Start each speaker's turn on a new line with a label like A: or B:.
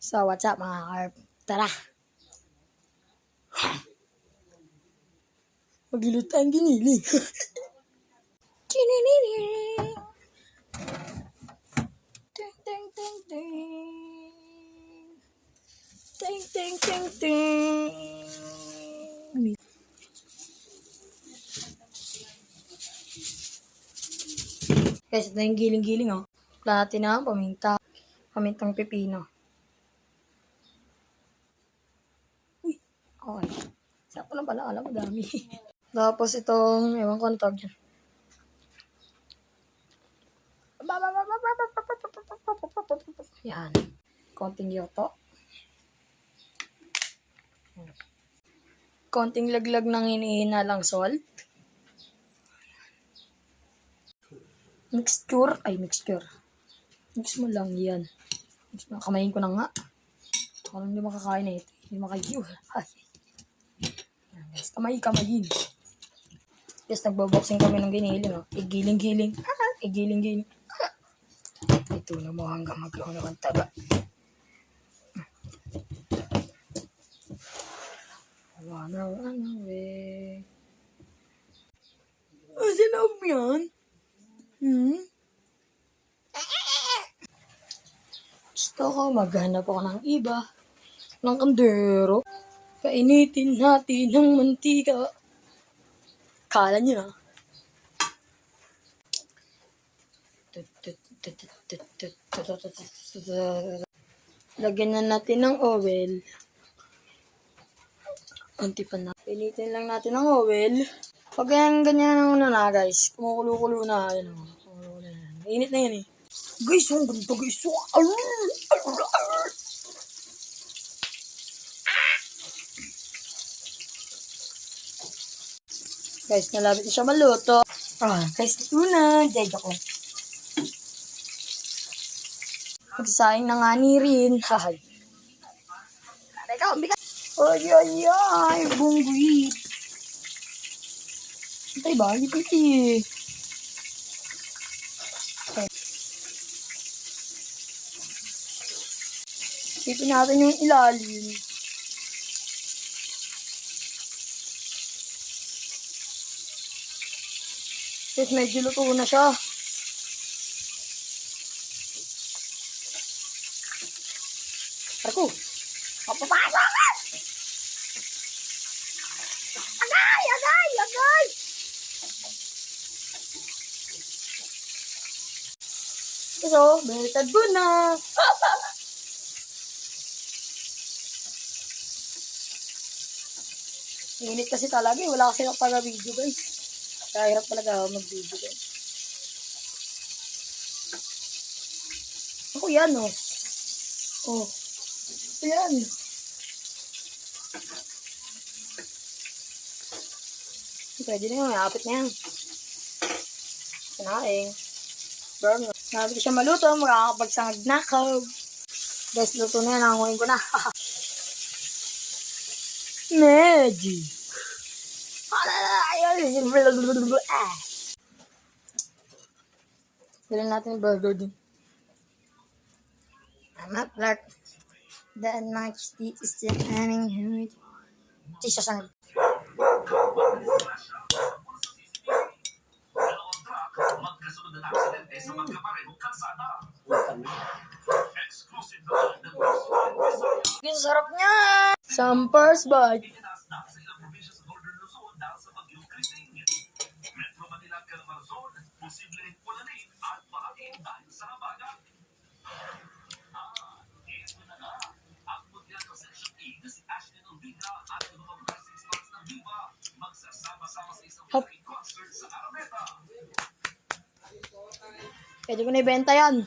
A: So, what's up mga carp? Tara! Magilot tayong giniling. Kininiling! Ting, ting, ting, ting. Ting, ting, ting, ting. Guys, ito yung giling-giling, oh. Platina, paminta, pamintang pipino. Okay. Sakto lang pala, alam mo, dami. Tapos itong, ewan ko ano tawag dyan. Yan. Konting yoto. Konting laglag ng hinihinalang salt. Mixture. Ay, mixture. Mix mo lang yan. Mix mo. Kamayin ko na nga. Parang hindi makakain na ito. Hindi makagiw. Ay. Yan, guys. Kamay, kamayin. Guys, nagboboxing kami ng giniling. Oh. Igiling-giling. Ah, Igiling-giling. Ah. Ito na mo hanggang magkahulo ng taba. Run, run away. Ah, sa loob yan? Hmm? Gusto ko maghanap ako ng iba. Ng kandero. Kainitin natin ng mantika. Kala niyo na. Lagyan na natin ng oil. Unti pa na. Pinitin lang natin ng oil. Pag ganyan, ganyan na na guys. Kumukulo-kulo na. Yan o. Kumukulo na. Mainit na yan eh. Guys, ang ganda guys. Arr! Arr! Guys, nalapit na siya maluto. Ah, guys, ito na. Dede ko. Magsayang na nga ni rin. Hahay. Teka, bigat. Ay, ay, ay. Bungguit. Antay ba? Lipit eh. Okay. Sipin natin yung ilalim. Guys, medyo luto na siya. Marco! Papapasok ka! Agay! Agay! Agay! So, baliktad ko na. Init kasi talaga eh. Wala kasi nakapala video guys. Kaya hirap talaga ako mag-video guys. Ako yan oh. Oh. Ito yan. Pwede na yun. Apit na yan. Kinaing. Burn. Nabi ko siya maluto. Makakapagsangag na ako. Guys, luto na yan. Nangunguin ko na. Magic. Dali natin yung burger din. I'm not black. That much is still having hurt. Jesus ang
B: magkasunod na aksidente sa magkaparehong kalsada. Exclusive na ng
A: Ang sarap niya! Some first. Pwede ko na ibenta yan.